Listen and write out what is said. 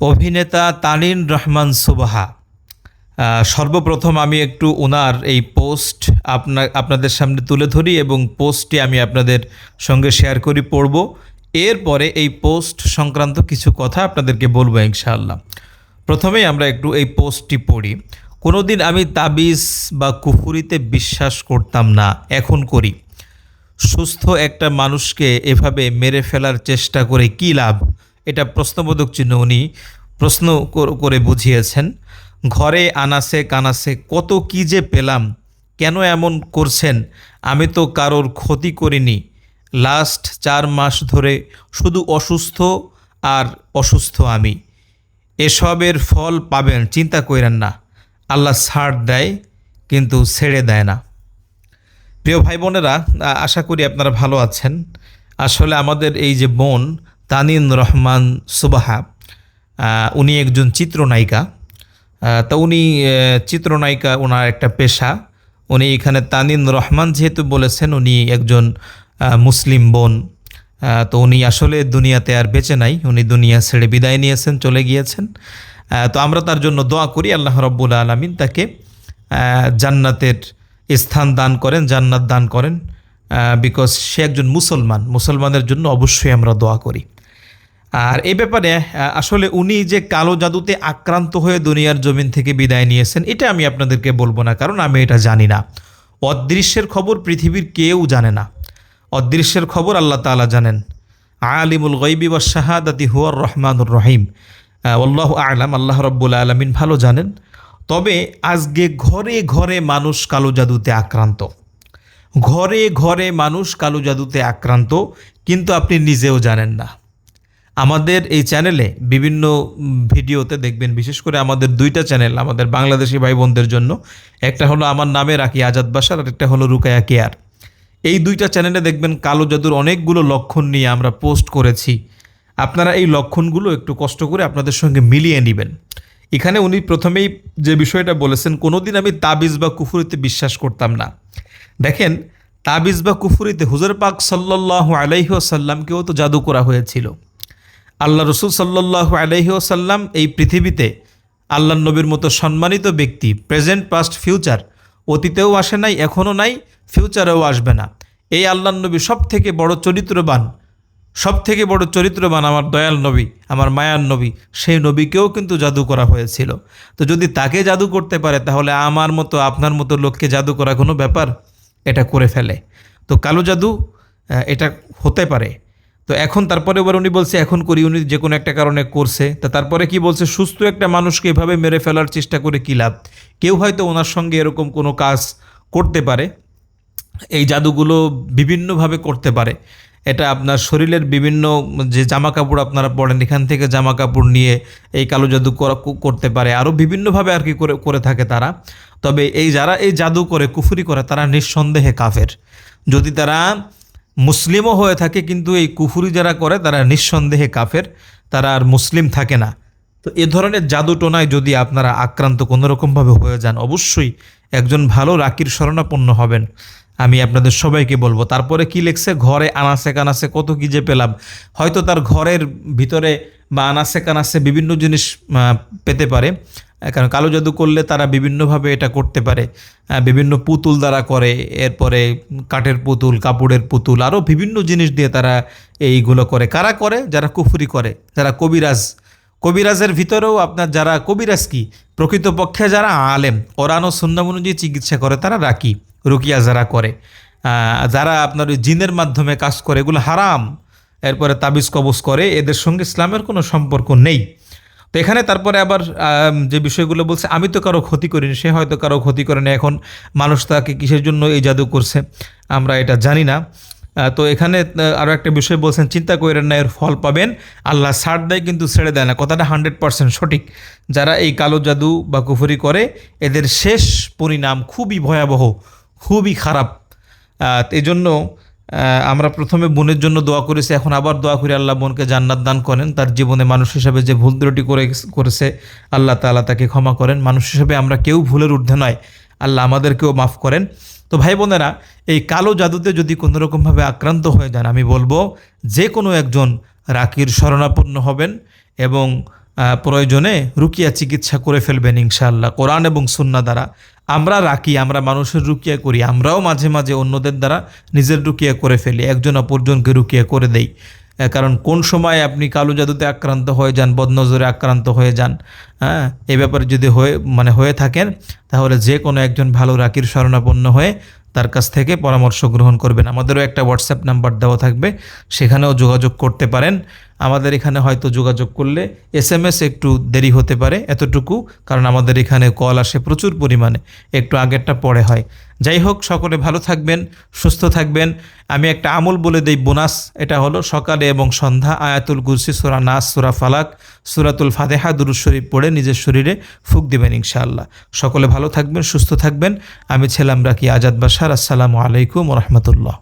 অভিনেতা তানিন রহমান সুবাহা সর্বপ্রথম আমি একটু ওনার এই পোস্ট আপনা, আপনাদের সামনে তুলে ধরি এবং পোস্টটি আমি আপনাদের সঙ্গে শেয়ার করি, পড়ব। এরপরে এই পোস্ট সংক্রান্ত কিছু কথা আপনাদেরকে বলব ইনশাআল্লাহ। প্রথমেই আমরা একটু এই পোস্টটি পড়ি। কোনোদিন আমি তাবিজ বা কুফুরিতে বিশ্বাস করতাম না, এখন করি। সুস্থ একটা মানুষকে এভাবে মেরে ফেলার চেষ্টা করে কী লাভ? এটা প্রশ্নবোধক চিহ্ন উনি প্রশ্ন করে বুঝিয়েছেন। ঘরে আনাসে কানাসে কত কি যে পেলাম, কেন এমন করছেন, আমি তো কারোর ক্ষতি করিনি। লাস্ট চার মাস ধরে শুধু অসুস্থ আর অসুস্থ আমি। এসবের ফল পাবেন, চিন্তা করেন না। আল্লাহ ছাড় দেয়, কিন্তু ছেড়ে দেয় না। প্রিয় ভাই বোনেরা আশা করি আপনারা ভালো আছেন। আসলে আমাদের এই যে বোন তানিন রহমান সুবাহা উনি একজন চিত্রনায়িকা। তা উনি চিত্রনায়িকা ওনার একটা পেশা। উনি এখানে তানিন রহমান যেহেতু বলেছেন, উনি একজন মুসলিম বোন। তো উনি আসলে দুনিয়াতে আর বেঁচে নাই। উনি দুনিয়া ছেড়ে বিদায় নিয়েছেন, চলে গিয়েছেন। তো আমরা তার জন্য দোয়া করি, আল্লাহ রব্বুল আলমিন তাকে জান্নাতের স্থান দান করেন, জান্নাত দান করেন। বিকজ সে একজন মুসলমান। মুসলমানের জন্য অবশ্যই আমরা দোয়া করি। আর এই ব্যাপারে আসলে উনি যে কালো জাদুতে আক্রান্ত হয়ে দুনিয়ার জমিন থেকে বিদায় নিয়েছেন, এটা আমি আপনাদেরকে বলব না, কারণ আমি এটা জানি না। অদৃশ্যের খবর পৃথিবীর কেউ জানে না। অদৃশ্যের খবর আল্লাহ তাআলা জানেন। আলিমুল গৈবি বা শাহাদাতি হুয়ার রহমানুর রহিম। আল্লাহ আলাম, আল্লাহ রব্বুল আলমিন ভালো জানেন। তবে আজকে ঘরে ঘরে মানুষ কালো জাদুতে আক্রান্ত। ঘরে ঘরে মানুষ কালো জাদুতে আক্রান্ত, কিন্তু আপনি নিজেও জানেন না। আমাদের এই চ্যানেলে বিভিন্ন ভিডিওতে দেখবেন, বিশেষ করে আমাদের দুইটা চ্যানেল আমাদের বাংলাদেশি ভাই বোনদের জন্য। একটা হলো আমার নামে রাখি আজাদ বাসার, আর একটা হলো রুকায়া কেয়ার। এই দুইটা চ্যানেলে দেখবেন কালো জাদুর অনেকগুলো লক্ষণ নিয়ে আমরা পোস্ট করেছি। আপনারা এই লক্ষণগুলো একটু কষ্ট করে আপনাদের সঙ্গে মিলিয়ে নেবেন। এখানে উনি প্রথমেই যে বিষয়টা বলেছেন, কোনোদিন আমি তাবিজ বা কুফুরিতে বিশ্বাস করতাম না। দেখেন, তাবিজ বা কুফুরিতে হুজুর পাক সাল্লাহ আলাইসাল্লামকেও তো জাদু করা হয়েছিল। আল্লাহ রসুল সাল্লাহ আলহিউসাল্লাম এই পৃথিবীতে আল্লাহ নবীর মতো সম্মানিত ব্যক্তি প্রেজেন্ট পাস্ট ফিউচার অতীতেও আসে নাই, এখনও নাই ফিউচারেও আসবে না। এই আল্লাহ নবী সব থেকে বড় চরিত্রবান সব থেকে বড় চরিত্রবান আমার দয়াল নবী, আমার মায়ার নবী, সেই নবীকেও কিন্তু জাদু করা হয়েছিল। তো যদি তাকে জাদু করতে পারে, তাহলে আমার মতো, আপনার মতো লোককে জাদু করা কোনো ব্যাপার? এটা করে ফেলে। তো কালো জাদু এটা হতে পারে। তো এখন তারপরে এবার উনি বলছে, এখন করি উনি যে কোনো একটা কারণে করছে। তা তারপরে কি বলছে, সুস্থ একটা মানুষকে এভাবে মেরে ফেলার চেষ্টা করে কী লাভ? কেউ হয়তো ওনার সঙ্গে এরকম কোনো কাজ করতে পারে, এই জাদুগুলো বিভিন্নভাবে করতে পারে। এটা আপনার শরীরের বিভিন্ন যে জামা কাপড় আপনারা পরেন, এখান থেকে জামা কাপড় নিয়ে এই কালো জাদু করা- করতে পারে। আরও বিভিন্নভাবে আর কি করে করে থাকে তারা। তবে এই যারা এই জাদু করে, কুফুরি করে, তারা নিঃসন্দেহে কাফের। যদি তারা মুসলিমও হয়ে থাকে, কিন্তু এই কুফুরি যারা করে, তারা নিঃসন্দেহে কাফের, তারা আর মুসলিম থাকে না। তো এ ধরনের জাদু টোনায় যদি আপনারা আক্রান্ত কোনোরকমভাবে হয়ে যান, অবশ্যই একজন ভালো রাকির শরণাপন্ন হবেন। আমি আপনাদের সবাইকে বলব, তারপরে কি লেখছে? ঘরে আনাসে কানাসে কত কি যে পেলাম। হয়তো তার ঘরের ভিতরে বা আনাসে কানাসে বিভিন্ন জিনিস পেতে পারে। কারণ কালো জাদু করলে তারা বিভিন্নভাবে এটা করতে পারে। বিভিন্ন পুতুল দ্বারা করে, এরপরে কাঠের পুতুল, কাপড়ের পুতুল, আরও বিভিন্ন জিনিস দিয়ে তারা এইগুলো করে। কারা করে? যারা কুফুরি করে, যারা কবিরাজ। কবিরাজের ভিতরেও আপনার যারা, কবিরাজ কি? প্রকৃতপক্ষে যারা আলেম ওরানো সুন্নাম অনুযায়ী চিকিৎসা করে, তারা রাকি, রুকিয়া যারা করে। যারা আপনার ওই জিনের মাধ্যমে কাজ করে, এগুলো হারাম। এরপরে তাবিজ কবজ করে, এদের সঙ্গে ইসলামের কোনো সম্পর্ক নেই। তো এখানে তারপরে আবার যে বিষয়গুলো বলছে, আমি তো কারও ক্ষতি করিনি, সে হয়তো কারও ক্ষতি করে না এখন মানুষ তাকে কিসের জন্য এই জাদু করছে, আমরা এটা জানি না। তো এখানে আরও একটা বিষয় বলছেন, চিন্তা করেন না, এর ফল পাবেন, আল্লাহ ছাড় দেয় কিন্তু ছেড়ে দেয় না, কথাটা হান্ড্রেড পার্সেন্ট সঠিক। যারা এই কালো জাদু বা কুফরি করে, এদের শেষ পরিণাম খুবই ভয়াবহ, খুবই খারাপ। এজন্য আমরা প্রথমে বোনের জন্য দোয়া করেছি, এখন আবার দোয়া করি আল্লাহ বোনকে জান্নাত দান করেন। তার জীবনে মানুষ হিসাবে যে ভুল ত্রুটি করে করেছে, আল্লাহ তাআলা তাকে ক্ষমা করেন। মানুষ হিসাবে আমরা কেউ ভুলের ঊর্ধ্বে নয়, আল্লাহ আমাদেরকেও মাফ করেন। তো ভাই বোনেরা, এই কালো জাদুতে যদি কোনো রকমভাবে আক্রান্ত হয়ে যান, আমি বলব যে কোনো একজন রাকির শরণাপন্ন হবেন এবং প্রয়োজনে রুকিয়া চিকিৎসা করে ফেলবেন ইনশাআল্লাহ, কোরআন এবং সুন্না দ্বারা। আমরা রাখি, আমরা মানুষের রুকিয়া করি, আমরাও মাঝে মাঝে অন্যদের দ্বারা নিজের রুকিয়া করে ফেলি, একজন অপরজনকে রুকিয়া করে দেই। কারণ কোন সময় আপনি কালো জাদুতে আক্রান্ত হয়ে যান, বদনজরে আক্রান্ত হয়ে যান হ্যাঁ? এ ব্যাপারে যদি হয়ে মানে হয়ে থাকেন, তাহলে যে কোনো একজন ভালো রাকির শরণাপন্ন হয়ে তার কাছ থেকে পরামর্শ গ্রহণ করবেন। আমাদেরও একটা হোয়াটসঅ্যাপ নাম্বার দেওয়া থাকবে, সেখানেও যোগাযোগ করতে পারেন। আমাদের এখানে হয়তো যোগাযোগ করলে এস এম এস একটু দেরি হতে পারে এতটুকু, কারণ আমাদের এখানে কল আসে প্রচুর পরিমাণে, একটু আগেরটা পরে হয়। যাই হোক, সকলে ভালো থাকবেন, সুস্থ থাকবেন। আমি একটা আমল বলে দেই বোনাস, এটা হলো সকালে এবং সন্ধ্যা আয়াতুল কুরসি সুরা নাস, সুরা ফালাক, সুরাতুল ফাতেহা দুরুদ শরীফ পড়ে নিজের শরীরে ফুক দিবেন ইনশাআল্লাহ। সকলে ভালো থাকবেন, সুস্থ থাকবেন। আমি ছিলাম রাকি আজাদ বাসার আসসালামু আলাইকুম রহমতুল্লাহ।